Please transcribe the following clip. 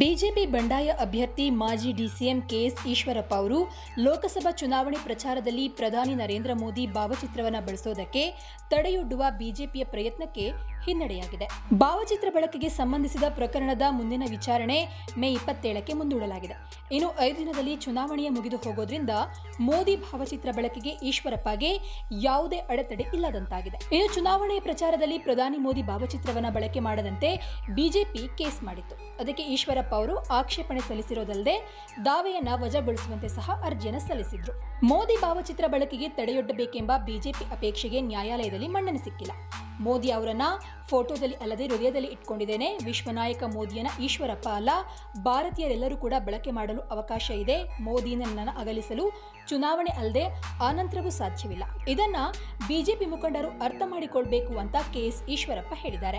BJP ಬಂಡಾಯ ಅಭ್ಯರ್ಥಿ ಮಾಜಿ ಡಿಸಿಎಂ ಕೆಎಸ್ ಈಶ್ವರಪ್ಪ ಅವರು ಲೋಕಸಭಾ ಚುನಾವಣೆ ಪ್ರಚಾರದಲ್ಲಿ ಪ್ರಧಾನಿ ನರೇಂದ್ರ ಮೋದಿ ಭಾವಚಿತ್ರವನ್ನು ಬಳಸೋದಕ್ಕೆ ತಡೆಯೊಡ್ಡುವ ಬಿಜೆಪಿಯ ಪ್ರಯತ್ನಕ್ಕೆ ಹಿನ್ನಡೆಯಾಗಿದೆ. ಭಾವಚಿತ್ರ ಬಳಕೆಗೆ ಸಂಬಂಧಿಸಿದ ಪ್ರಕರಣದ ಮುಂದಿನ ವಿಚಾರಣೆ ಮೇ ಇಪ್ಪತ್ತೇಳಕ್ಕೆ ಮುಂದೂಡಲಾಗಿದೆ. ಇನ್ನು ಐದು ದಿನದಲ್ಲಿ ಚುನಾವಣೆಯ ಮುಗಿದು ಹೋಗೋದ್ರಿಂದ ಮೋದಿ ಭಾವಚಿತ್ರ ಬಳಕೆಗೆ ಈಶ್ವರಪ್ಪಗೆ ಯಾವುದೇ ಅಡೆತಡೆ ಇಲ್ಲದಂತಾಗಿದೆ. ಇನ್ನು ಚುನಾವಣೆಯ ಪ್ರಚಾರದಲ್ಲಿ ಪ್ರಧಾನಿ ಮೋದಿ ಭಾವಚಿತ್ರವನ್ನ ಬಳಕೆ ಮಾಡದಂತೆ ಬಿಜೆಪಿ ಕೇಸ್ ಮಾಡಿತ್ತು. ಅದಕ್ಕೆ ಈಶ್ವರಪ್ಪ ಅವರು ಆಕ್ಷೇಪಣೆ ಸಲ್ಲಿಸಿರೋದಲ್ಲದೆ ದಾವೆಯನ್ನ ವಜಾಗೊಳಿಸುವಂತೆ ಸಹ ಅರ್ಜಿಯನ್ನು ಸಲ್ಲಿಸಿದ್ರು. ಮೋದಿ ಭಾವಚಿತ್ರ ಬಳಕೆಗೆ ತಡೆಯೊಡ್ಡಬೇಕೆಂಬ ಬಿಜೆಪಿ ಅಪೇಕ್ಷೆಗೆ ನ್ಯಾಯಾಲಯದಲ್ಲಿ ಮನ್ನಣೆ ಸಿಕ್ಕಿಲ್ಲ. ಮೋದಿ ಅವರನ್ನ ಫೋಟೋದಲ್ಲಿ ಅಲ್ಲದೆ ಹೃದಯದಲ್ಲಿ ಇಟ್ಕೊಂಡಿದ್ದೇನೆ. ವಿಶ್ವನಾಯಕ ಮೋದಿಯನ್ನ ಈಶ್ವರಪ್ಪ ಅಲ್ಲ, ಭಾರತೀಯರೆಲ್ಲರೂ ಕೂಡ ಬಳಕೆ ಮಾಡಲು ಅವಕಾಶ ಇದೆ. ಮೋದಿನ ನನ್ನ ಅಗಲಿಸಲು ಚುನಾವಣೆ ಅಲ್ಲದೆ ಆನಂತರವೂ ಸಾಧ್ಯವಿಲ್ಲ. ಇದನ್ನ ಬಿಜೆಪಿ ಮುಖಂಡರು ಅರ್ಥ ಮಾಡಿಕೊಳ್ಬೇಕು ಅಂತ ಕೆಎಸ್ ಈಶ್ವರಪ್ಪ ಹೇಳಿದ್ದಾರೆ.